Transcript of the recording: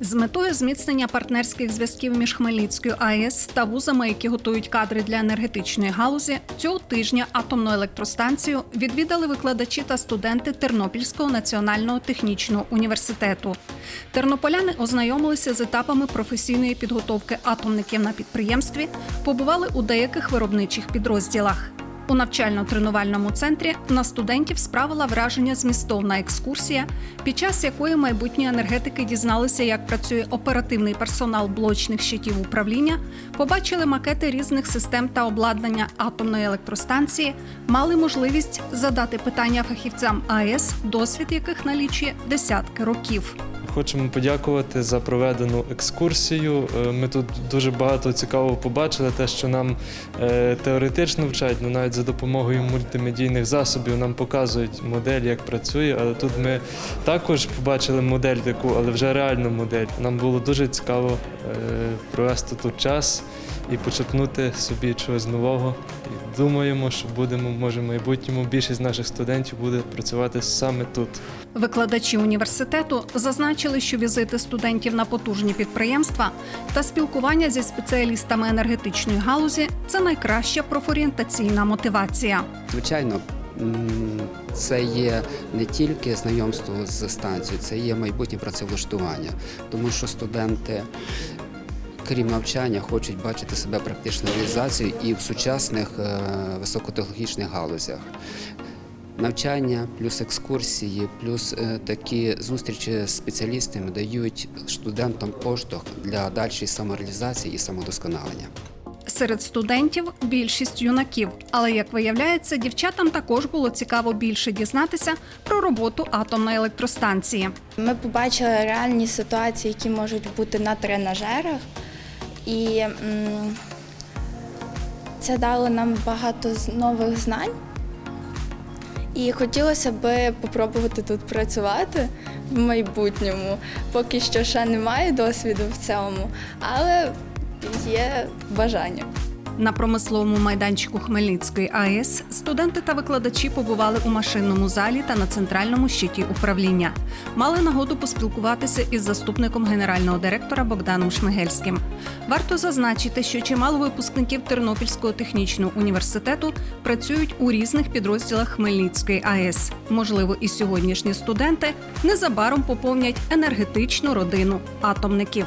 З метою зміцнення партнерських зв'язків між Хмельницькою АЕС та вузами, які готують кадри для енергетичної галузі, цього тижня атомну електростанцію відвідали викладачі та студенти Тернопільського національного технічного університету. Тернополяни ознайомилися з етапами професійної підготовки атомників на підприємстві, побували у деяких виробничих підрозділах. У навчально-тренувальному центрі на студентів справила враження змістовна екскурсія, під час якої майбутні енергетики дізналися, як працює оперативний персонал блочних щитів управління, побачили макети різних систем та обладнання атомної електростанції, мали можливість задати питання фахівцям АЕС, досвід яких налічує десятки років. Хочемо подякувати за проведену екскурсію. Е, Ми тут дуже багато цікавого побачили. Те, що нам е, теоретично вчать, ну навіть за допомогою мультимедійних засобів нам показують модель, як працює. Але тут ми також побачили модель таку, але вже реальну модель. Нам було дуже цікаво е, провести тут час і почерпнути собі чогось нового. І думаємо, що будемо, може, в майбутньому більшість наших студентів буде працювати саме тут. Викладачі університету зазначили, що візити студентів на потужні підприємства та спілкування зі спеціалістами енергетичної галузі це найкраща профорієнтаційна мотивація. Звичайно, це є не тільки знайомство з станцією, це є майбутнє працевлаштування, тому що студенти. Крім навчання, хочуть бачити себе практичну реалізацію і в сучасних е, високотехнологічних галузях. Навчання, плюс екскурсії, плюс е, такі зустрічі з спеціалістами дають студентам поштовх для дальшої самореалізації і самодосконалення. Серед студентів більшість юнаків, але як виявляється, дівчатам також було цікаво більше дізнатися про роботу атомної електростанції. Ми побачили реальні ситуації, які можуть бути на тренажерах, і м, це дало нам багато з- нових знань. І хотілося би попробувати тут працювати в майбутньому. Поки що ще немає досвіду в цьому, але є бажання. На промисловому майданчику Хмельницької АЕС студенти та викладачі побували у машинному залі та на центральному щиті управління. Мали нагоду поспілкуватися із заступником генерального директора Богданом Шмигельським. Варто зазначити, що чимало випускників Тернопільського технічного університету працюють у різних підрозділах Хмельницької АЕС. Можливо, і сьогоднішні студенти незабаром поповнять енергетичну родину атомників.